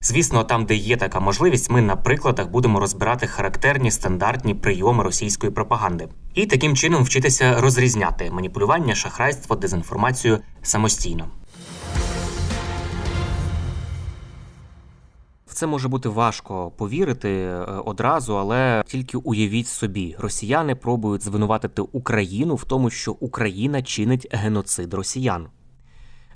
Звісно, там, де є така можливість, ми на прикладах будемо розбирати характерні стандартні прийоми російської пропаганди і таким чином вчитися розрізняти маніпулювання, шахрайство, дезінформацію самостійно. Це може бути важко повірити е, одразу, але тільки уявіть собі, росіяни пробують звинуватити Україну в тому, що Україна чинить геноцид росіян.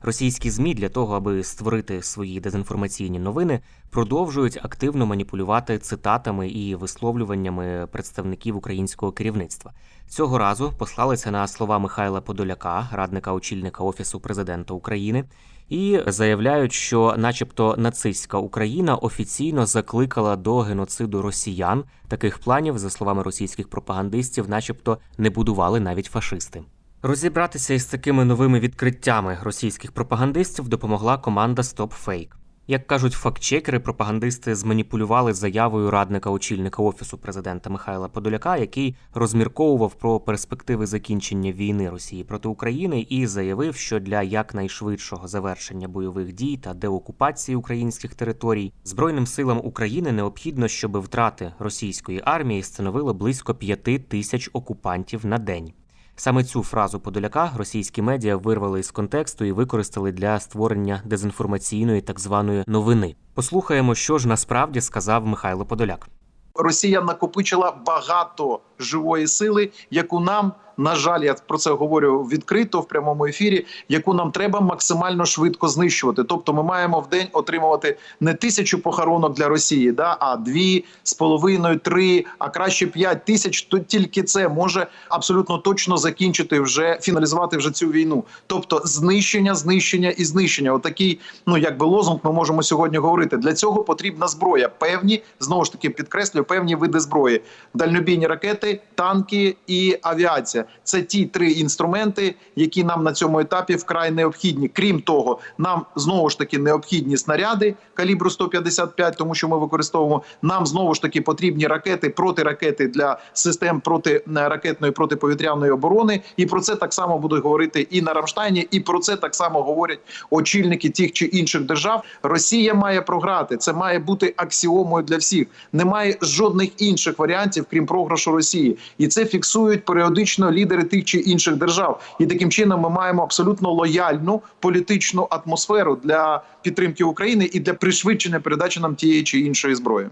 Російські змі для того, аби створити свої дезінформаційні новини, продовжують активно маніпулювати цитатами і висловлюваннями представників українського керівництва. Цього разу послалися на слова Михайла Подоляка, радника очільника офісу президента України, і заявляють, що, начебто, нацистська Україна офіційно закликала до геноциду росіян. Таких планів, за словами російських пропагандистів, начебто не будували навіть фашисти. Розібратися із такими новими відкриттями російських пропагандистів допомогла команда StopFake. Як кажуть фактчекери, пропагандисти зманіпулювали заявою радника очільника офісу президента Михайла Подоляка, який розмірковував про перспективи закінчення війни Росії проти України і заявив, що для якнайшвидшого завершення бойових дій та деокупації українських територій збройним силам України необхідно, щоб втрати російської армії становили близько п'яти тисяч окупантів на день. Саме цю фразу Подоляка російські медіа вирвали із контексту і використали для створення дезінформаційної так званої новини. Послухаємо, що ж насправді сказав Михайло Подоляк. Росія накопичила багато живої сили, яку нам на жаль, я про це говорю відкрито в прямому ефірі, яку нам треба максимально швидко знищувати. Тобто, ми маємо в день отримувати не тисячу похоронок для Росії, да а дві з половиною, три, а краще п'ять тисяч. То тільки це може абсолютно точно закінчити вже фіналізувати вже цю війну. Тобто, знищення, знищення і знищення. Отакий, ну якби лозунг, ми можемо сьогодні говорити. Для цього потрібна зброя. Певні знову ж таки підкреслюю, певні види зброї: дальнобійні ракети, танки і авіація. Це ті три інструменти, які нам на цьому етапі вкрай необхідні. Крім того, нам знову ж таки необхідні снаряди калібру 155, тому що ми використовуємо. Нам знову ж таки потрібні ракети, протиракети для систем протиракетної протиповітряної оборони. І про це так само будуть говорити і на Рамштайні, і про це так само говорять очільники тих чи інших держав. Росія має програти. Це має бути аксіомою для всіх. Немає жодних інших варіантів, крім програшу Росії, і це фіксують періодично лідери тих чи інших держав. І таким чином ми маємо абсолютно лояльну політичну атмосферу для підтримки України і для пришвидшення передачі нам тієї чи іншої зброї.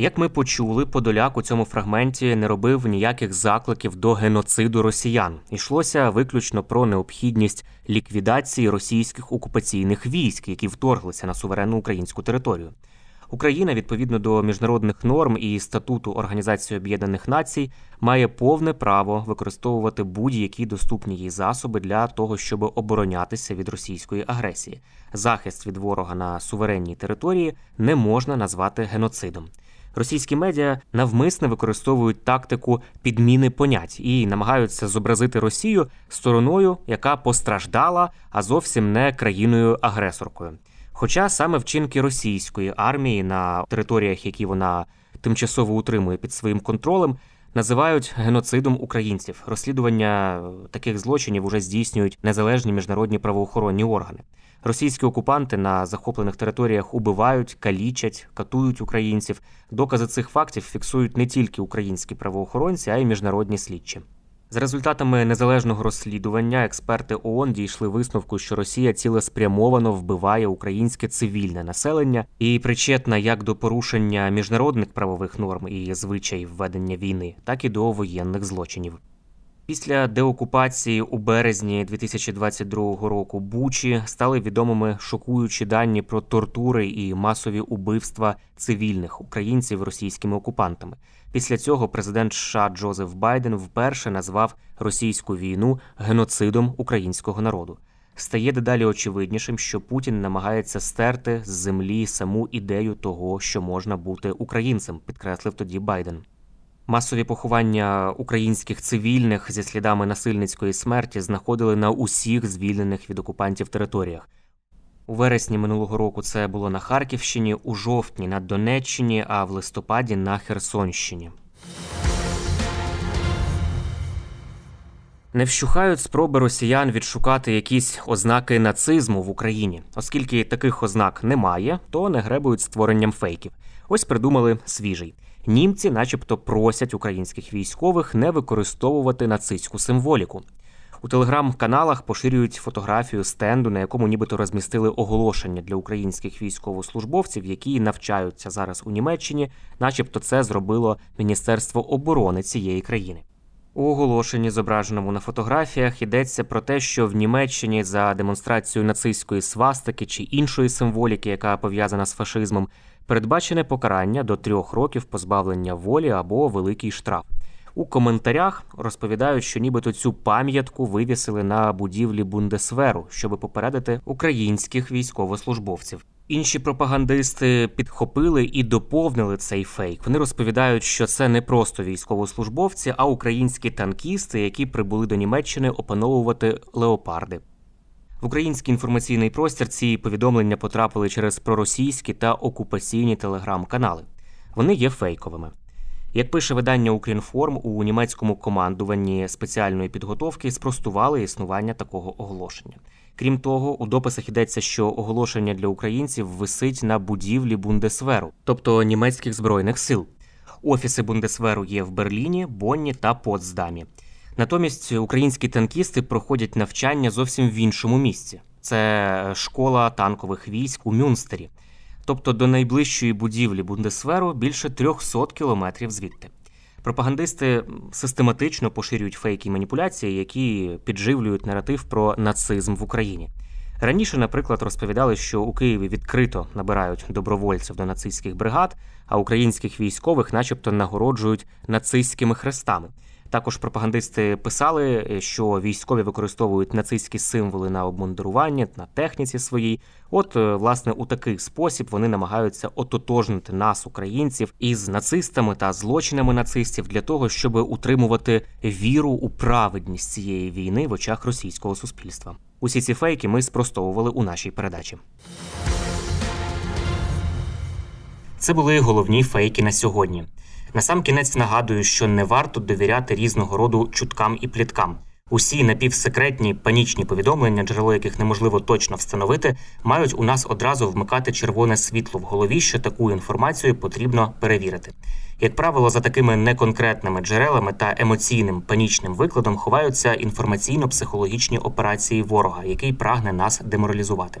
Як ми почули, Подоляк у цьому фрагменті не робив ніяких закликів до геноциду росіян. Йшлося виключно про необхідність ліквідації російських окупаційних військ, які вторглися на суверенну українську територію. Україна, відповідно до міжнародних норм і статуту Організації Об'єднаних Націй, має повне право використовувати будь-які доступні їй засоби для того, щоб оборонятися від російської агресії. Захист від ворога на суверенній території не можна назвати геноцидом. Російські медіа навмисне використовують тактику підміни понять і намагаються зобразити Росію стороною, яка постраждала, а зовсім не країною-агресоркою. Хоча саме вчинки російської армії на територіях, які вона тимчасово утримує під своїм контролем, називають геноцидом українців. Розслідування таких злочинів уже здійснюють незалежні міжнародні правоохоронні органи. Російські окупанти на захоплених територіях убивають, калічать, катують українців. Докази цих фактів фіксують не тільки українські правоохоронці, а й міжнародні слідчі. За результатами незалежного розслідування експерти ООН дійшли висновку, що Росія цілеспрямовано вбиває українське цивільне населення і причетна як до порушення міжнародних правових норм і звичаїв ведення війни, так і до воєнних злочинів. Після деокупації у березні 2022 року Бучі стали відомими шокуючі дані про тортури і масові убивства цивільних українців російськими окупантами. Після цього президент США Джозеф Байден вперше назвав російську війну геноцидом українського народу. Стає дедалі очевиднішим, що Путін намагається стерти з землі саму ідею того, що можна бути українцем, підкреслив тоді Байден. Масові поховання українських цивільних зі слідами насильницької смерті знаходили на усіх звільнених від окупантів територіях. У вересні минулого року це було на Харківщині, у жовтні на Донеччині, а в листопаді на Херсонщині. Не вщухають спроби росіян відшукати якісь ознаки нацизму в Україні. Оскільки таких ознак немає, то не гребують створенням фейків. Ось придумали свіжий. Німці, начебто, просять українських військових не використовувати нацистську символіку. У телеграм-каналах поширюють фотографію стенду, на якому нібито розмістили оголошення для українських військовослужбовців, які навчаються зараз у Німеччині, начебто це зробило Міністерство оборони цієї країни. У оголошенні, зображеному на фотографіях, йдеться про те, що в Німеччині за демонстрацію нацистської свастики чи іншої символіки, яка пов'язана з фашизмом, передбачене покарання до трьох років позбавлення волі або великий штраф. У коментарях розповідають, що нібито цю пам'ятку вивісили на будівлі Бундесверу, щоби попередити українських військовослужбовців. Інші пропагандисти підхопили і доповнили цей фейк. Вони розповідають, що це не просто військовослужбовці, а українські танкісти, які прибули до Німеччини опановувати леопарди. В український інформаційний простір ці повідомлення потрапили через проросійські та окупаційні телеграм-канали. Вони є фейковими. Як пише видання Укрінформ, у німецькому командуванні спеціальної підготовки спростували існування такого оголошення. Крім того, у дописах йдеться, що оголошення для українців висить на будівлі Бундесверу, тобто німецьких збройних сил. Офіси Бундесверу є в Берліні, Бонні та Потсдамі. Натомість українські танкісти проходять навчання зовсім в іншому місці. Це школа танкових військ у Мюнстері. Тобто до найближчої будівлі Бундесверу більше 300 кілометрів звідти. Пропагандисти систематично поширюють фейки і маніпуляції, які підживлюють наратив про нацизм в Україні. Раніше, наприклад, розповідали, що у Києві відкрито набирають добровольців до нацистських бригад, а українських військових, начебто, нагороджують нацистськими хрестами. Також пропагандисти писали, що військові використовують нацистські символи на обмундируванні, на техніці своїй. От, е, власне, у такий спосіб вони намагаються ототожнити нас, українців, із нацистами та злочинами нацистів для того, щоб утримувати віру у праведність цієї війни в очах російського суспільства. Усі ці фейки ми спростовували у нашій передачі. Це були головні фейки на сьогодні. Насамкінець нагадую, що не варто довіряти різного роду чуткам і пліткам. Усі напівсекретні панічні повідомлення, джерело яких неможливо точно встановити, мають у нас одразу вмикати червоне світло в голові, що таку інформацію потрібно перевірити. Як правило, за такими неконкретними джерелами та емоційним панічним викладом ховаються інформаційно-психологічні операції ворога, який прагне нас деморалізувати.